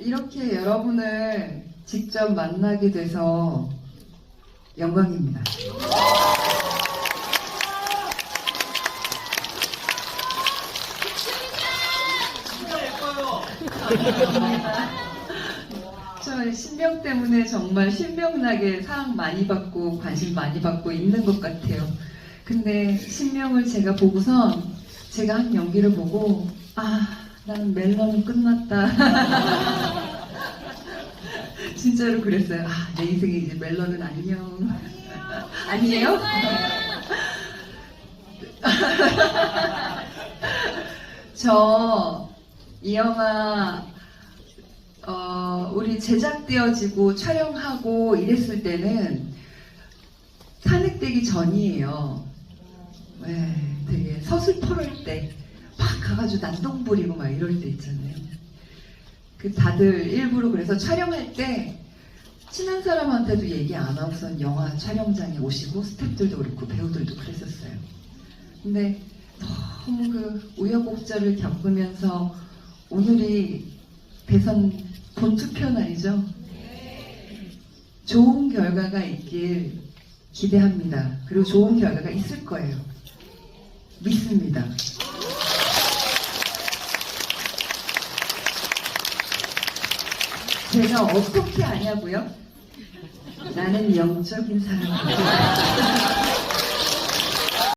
이렇게 여러분을 직접 만나게 돼서 영광입니다. 저 신명 때문에 정말 신명나게 사랑 많이 받고 관심 많이 받고 있는 것 같아요. 근데 신명을 제가 보고선 제가 한 연기를 보고 아 나는 멜론은 끝났다. 진짜로 그랬어요. 아 내 인생에 이제 멜론은 안녕. 아니에요? 저 이 영화 어, 우리 제작되어지고 촬영하고 이랬을 때는 탄핵되기 전이에요. 네, 되게 서슬퍼럴 때 막 가가지고 난동 부리고 막 이럴 때 있잖아요. 그 다들 일부러 그래서 촬영할 때 친한 사람한테도 얘기 안 하고선 영화 촬영장에 오시고 스태프들도 그렇고 배우들도 그랬었어요. 근데 너무 그 우여곡절을 겪으면서 오늘이 대선 본투표 날이죠. 좋은 결과가 있길 기대합니다. 그리고 좋은 결과가 있을 거예요. 믿습니다. 제가 어떻게 아냐고요? 나는 영적인 사람이에요.